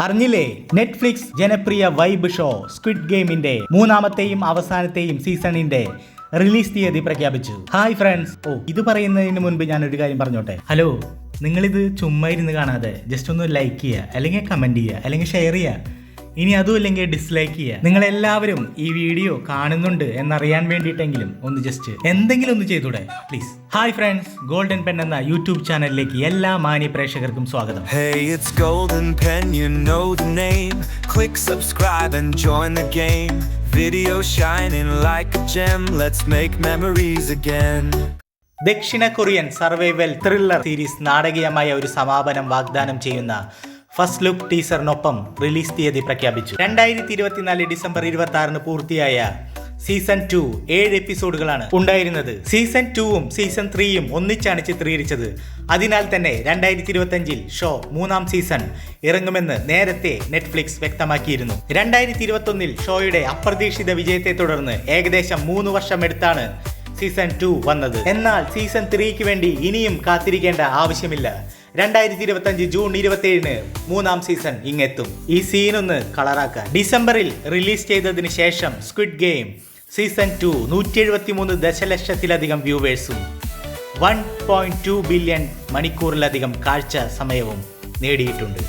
അറിഞ്ഞില്ലേ? നെറ്റ്ഫ്ലിക്സ് ജനപ്രിയ vibe show squid ഗെയിമിന്റെ മൂന്നാമത്തെയും അവസാനത്തെയും സീസണിന്റെ റിലീസ് തീയതി പ്രഖ്യാപിച്ചു. ഹായ് ഫ്രണ്ട്സ് ഓ ഇത് പറയുന്നതിന് മുൻപ് ഞാൻ ഒരു കാര്യം പറഞ്ഞോട്ടെ? ഹലോ നിങ്ങളിത് ചുമ്മാ ഇരുന്ന് കാണാതെ ജസ്റ്റ് ഒന്ന് ലൈക്ക് ചെയ്യുക അല്ലെങ്കിൽ കമന്റ് ചെയ്യുക അല്ലെങ്കിൽ ഷെയർ ചെയ്യുക. ഇനി അതും അല്ലെങ്കിൽ ഡിസ്ലൈക്ക് ചെയ്യുക നിങ്ങൾ എല്ലാവരും ഈ വീഡിയോ കാണുന്നുണ്ട് എന്നറിയാൻ വേണ്ടിയിട്ടെങ്കിലും ഒന്ന് ജസ്റ്റ് എന്തെങ്കിലും ഒന്ന് ചെയ്തൂടെ please hi friends golden pen എന്ന യൂട്യൂബ് ചാനലിലേക്ക് എല്ലാ മാന്യ പ്രേക്ഷകർക്കും സ്വാഗതം Hey, it's Golden Pen, you know the name. Click subscribe and join the game. Video shining like a gem, let's make memories again. ദക്ഷിണ കൊറിയൻ സർവൈവൽ ത്രില്ലർ സീരീസ് നാടകീയമായ ഒരു സമാപനം വാഗ്ദാനം ചെയ്യുന്ന ഫസ്റ്റ് ലുക്ക് ടീസറിനൊപ്പം റിലീസ് തീയതി പ്രഖ്യാപിച്ചു. രണ്ടായിരത്തി ഇരുപത്തിനാല് ഡിസംബർ ഇരുപത്തി ആറിന് പൂർത്തിയായ സീസൺ ടു ഏഴ് എപ്പിസോഡുകളാണ് ഉണ്ടായിരുന്നത്. സീസൺ ടുവും സീസൺ ത്രീയും ഒന്നിച്ചാണ് ചിത്രീകരിച്ചത്. അതിനാൽ തന്നെ രണ്ടായിരത്തി ഇരുപത്തഞ്ചിൽ ഷോ മൂന്നാം സീസൺ ഇറങ്ങുമെന്ന് നേരത്തെ നെറ്റ്ഫ്ലിക്സ് വ്യക്തമാക്കിയിരുന്നു. രണ്ടായിരത്തി ഇരുപത്തൊന്നിൽ ഷോയുടെ അപ്രതീക്ഷിത വിജയത്തെ തുടർന്ന് ഏകദേശം മൂന്ന് വർഷം എടുത്താണ് സീസൺ ടു വന്നത്. എന്നാൽ സീസൺ ത്രീക്ക് വേണ്ടി ഇനിയും കാത്തിരിക്കേണ്ട ആവശ്യമില്ല. രണ്ടായിരത്തി ഇരുപത്തി അഞ്ച് ജൂൺ ഇരുപത്തി ഏഴിന് മൂന്നാം സീസൺ ഇങ്ങെത്തും. ഈ സീൻ ഒന്ന് കളറാക്കാൻ ഡിസംബറിൽ റിലീസ് ചെയ്തതിന് ശേഷം സ്ക്വിഡ് ഗെയിം സീസൺ ടു നൂറ്റി എഴുപത്തി മൂന്ന് ദശലക്ഷത്തിലധികം വ്യൂവേഴ്സും വൺ പോയിന്റ് ടു ബില്യൺ മണിക്കൂറിലധികം കാഴ്ച സമയവും നേടിയിട്ടുണ്ട്.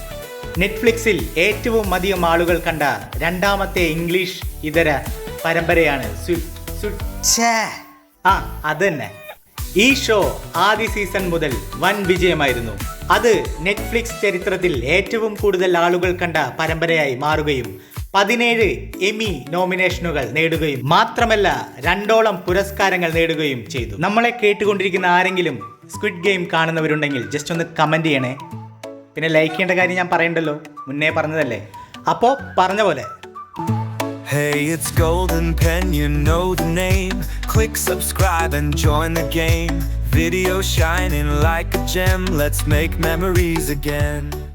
നെറ്റ്ഫ്ലിക്സിൽ ഏറ്റവും അധികം ആളുകൾ കണ്ട രണ്ടാമത്തെ ഇംഗ്ലീഷ് ഇതര പരമ്പരയാണ് സ്വി- സ്വി- ആ അത് തന്നെ ഈ ഷോ ആദ്യ സീസൺ മുതൽ വൻ വിജയമായിരുന്നു. അത് നെറ്റ്ഫ്ലിക്സ് ചരിത്രത്തിൽ ഏറ്റവും കൂടുതൽ ആളുകൾ കണ്ട പരമ്പരയായി മാറുകയും പതിനേഴ് എമി നോമിനേഷനുകൾ നേടുകയും മാത്രമല്ല രണ്ടോളം പുരസ്കാരങ്ങൾ നേടുകയും ചെയ്തു. നമ്മളെ കേട്ടുകൊണ്ടിരിക്കുന്ന ആരെങ്കിലും സ്ക്വിഡ് ഗെയിം കാണുന്നവരുണ്ടെങ്കിൽ ജസ്റ്റ് ഒന്ന് കമന്റ് ചെയ്യണേ. പിന്നെ ലൈക്ക് ചെയ്യേണ്ട കാര്യം ഞാൻ പറയണ്ടല്ലോ? മുന്നേ പറഞ്ഞതല്ലേ? അപ്പോൾ പറഞ്ഞ പോലെ. Hey, it's Golden Pen, you know the name. Click subscribe and join the game. Video shining like a gem, let's make memories again.